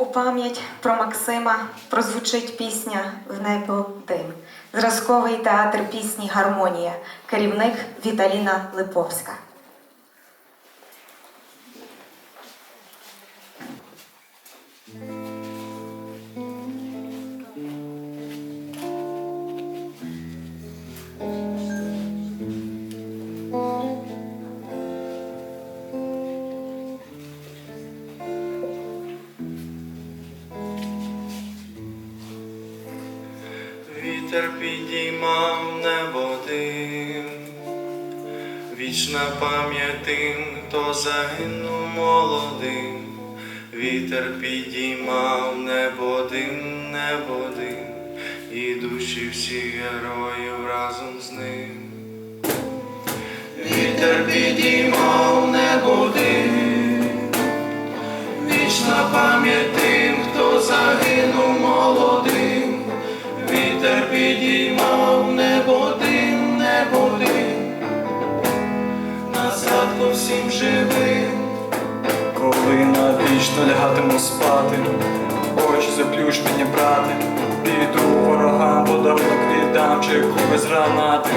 У пам'ять про Максима прозвучить пісня В небо дим. Зразковий театр пісні Гармонія. Керівник Віталіна Липовська. Вітер підіймав небо дим, вічна пам'ять тим, хто загинув молодим. Вітер підіймав небо дим, небо дим, і душі всіх героїв разом з ним. Вітер підіймав на згадку всім живим. Коли навічно лягатиму спати, очі заплющ мені, брате, піду ворогам, подарунок віддам, чеку без гранати.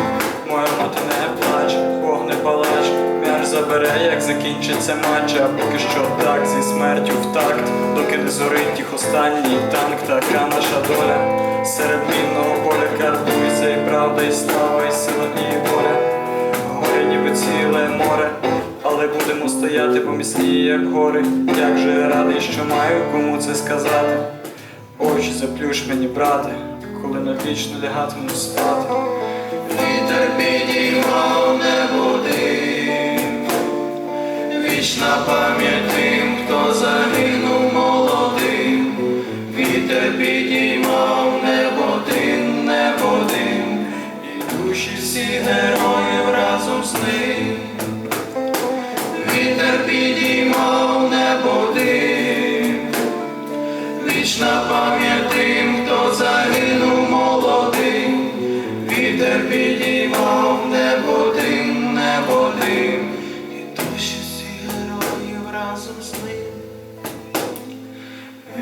Моя мати не плач, Бог не палач, м'яч забере, як закінчиться матч, а поки що так, зі смертю в такт, доки не зорить їх останній танк, така наша доля. Серед мінного поля картується і правда, і слава, і сила, і воля. Горе ніби ціле море, але будемо стояти помісні, як гори. Як же радий, що маю кому це сказати. Очі заплющ мені, брате, коли навічно лягатиму спати. Вітер підіймав небо дим, вічна пам'ять тим, хто загинув молодим. Вітер підіймав небо дим, небо дим, і душі всіх героїв разом з ним.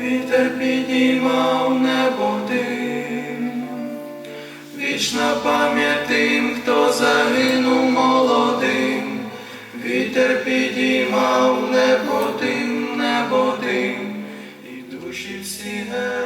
Вітер підіймав небо дим, вічна пам'ять тим, хто загинув молодим. Вітер підіймав небо дим, небо дим, і душі всі героїв